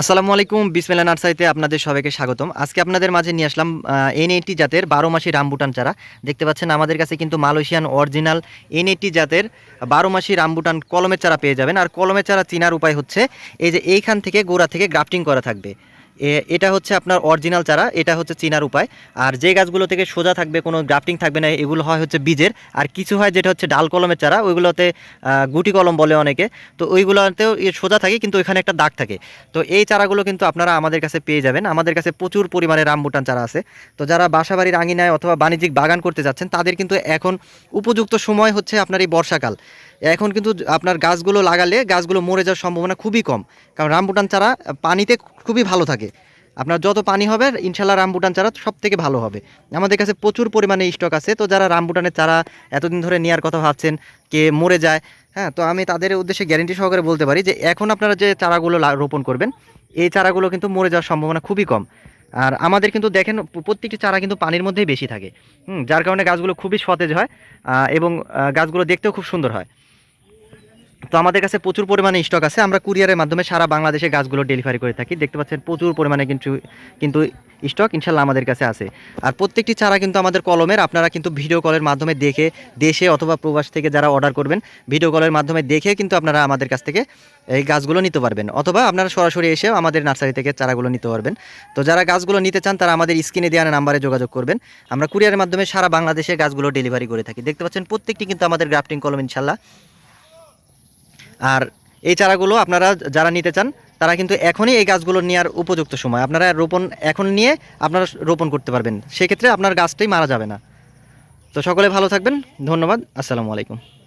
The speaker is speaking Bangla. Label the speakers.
Speaker 1: আসসালামু আলাইকুম বিসমেলা নার্সারিতে আপনাদের সবাইকে স্বাগতম। আজকে আপনাদের মাঝে নিয়ে আসলাম এন এইটি জাতের বারো মাসি রামবুটান চারা। দেখতে পাচ্ছেন আমাদের কাছে কিন্তু মালয়েশিয়ান অরিজিনাল এন এইটি জাতের বারো মাসি রামবুটান কলমের চারা পেয়ে যাবেন। আর কলমের চারা চিনার উপায় হচ্ছে, এই যে এইখান থেকে গোড়া থেকে গ্রাফটিং করা থাকবে। এটা হচ্ছে আপনার অরিজিনাল চারা, এটা হচ্ছে চিনার উপায়। আর যে গাছগুলো থেকে সোজা থাকবে, কোনো গ্রাফটিং থাকবে না, এগুলো হয় হচ্ছে বীজের। আর কিছু হয় যেটা হচ্ছে ডাল কলমের চারা, ওইগুলোতে গুটি কলম বলে অনেকে। তো ওইগুলোতেও সোজা থাকে, কিন্তু ওইখানে একটা দাগ থাকে। তো এই চারাগুলো কিন্তু আপনারা আমাদের কাছে পেয়ে যাবেন। আমাদের কাছে প্রচুর পরিমাণে রামবুটান চারা আছে। তো যারা বাসাবাড়ির আঙিনায় অথবা বাণিজ্যিক বাগান করতে যাচ্ছেন, তাদের কিন্তু এখন উপযুক্ত সময় হচ্ছে আপনার এই বর্ষাকাল। এখন কিন্তু আপনার গাছগুলো লাগালে গাছগুলো মরে যাওয়ার সম্ভাবনা খুবই কম। কারণ রামবুটান চারা পানিতে খুবই ভালো থাকে। আপনার যত পানি হবে ইনশাল্লাহ রামবুটান চারা সব থেকে ভালো হবে। আমাদের কাছে প্রচুর পরিমাণে স্টক আছে। তো যারা রামবুটানের চারা এতদিন ধরে নেওয়ার কথা ভাবছেন কে মরে যায় হ্যাঁ তো আমি তাদের উদ্দেশ্যে গ্যারেন্টি সহকারে বলতে পারি যে এখন আপনারা যে চারাগুলো রোপণ করবেন এই চারাগুলো কিন্তু মরে যাওয়ার সম্ভাবনা খুবই কম। আর আমাদের কিন্তু দেখেন প্রত্যেকটি চারা কিন্তু পানির মধ্যেই বেশি থাকে। হুম, যার কারণে গাছগুলো খুবই সতেজ হয় এবং গাছগুলো দেখতেও খুব সুন্দর হয়। তো আমাদের কাছে প্রচুর পরিমাণে স্টক আছে। আমরা কুরিয়ারের মাধ্যমে সারা বাংলাদেশে গাছগুলো ডেলিভারি করে থাকি। দেখতে পাচ্ছেন, প্রচুর পরিমাণে কিন্তু কিন্তু স্টক ইনশাল্লাহ আমাদের কাছে আছে। আর প্রত্যেকটি চারা কিন্তু আমাদের কলমের, আপনারা কিন্তু ভিডিও কলের মাধ্যমে দেখে, দেশে অথবা প্রবাস থেকে যারা অর্ডার করবেন ভিডিও কলের মাধ্যমে দেখে কিন্তু আপনারা আমাদের কাছ থেকে এই গাছগুলো নিতে পারবেন। অথবা আপনারা সরাসরি এসেও আমাদের নার্সারি থেকে চারাগুলো নিতে পারবেন। তো যারা গাছগুলো নিতে চান, তারা আমাদের স্ক্রিনে দেওয়া নাম্বারে যোগাযোগ করবেন। আমরা কুরিয়ারের মাধ্যমে সারা বাংলাদেশে গাছগুলো ডেলিভারি করে থাকি। দেখতে পাচ্ছেন, প্রত্যেকটি কিন্তু আমাদের গ্রাফটিং কলম ইনশাল্লাহ আর এই চারাগুলো আপনারা যারা নিতে চান, তারা কিন্তু এখনই এই গাছগুলো নেওয়ার উপযুক্ত সময়। আপনারা রোপণ এখন নিয়ে আপনারা রোপণ করতে পারবেন। সেক্ষেত্রে আপনার গাছটাই মারা যাবে না। তো সকলে ভালো থাকবেন। ধন্যবাদ। আসসালামু আলাইকুম।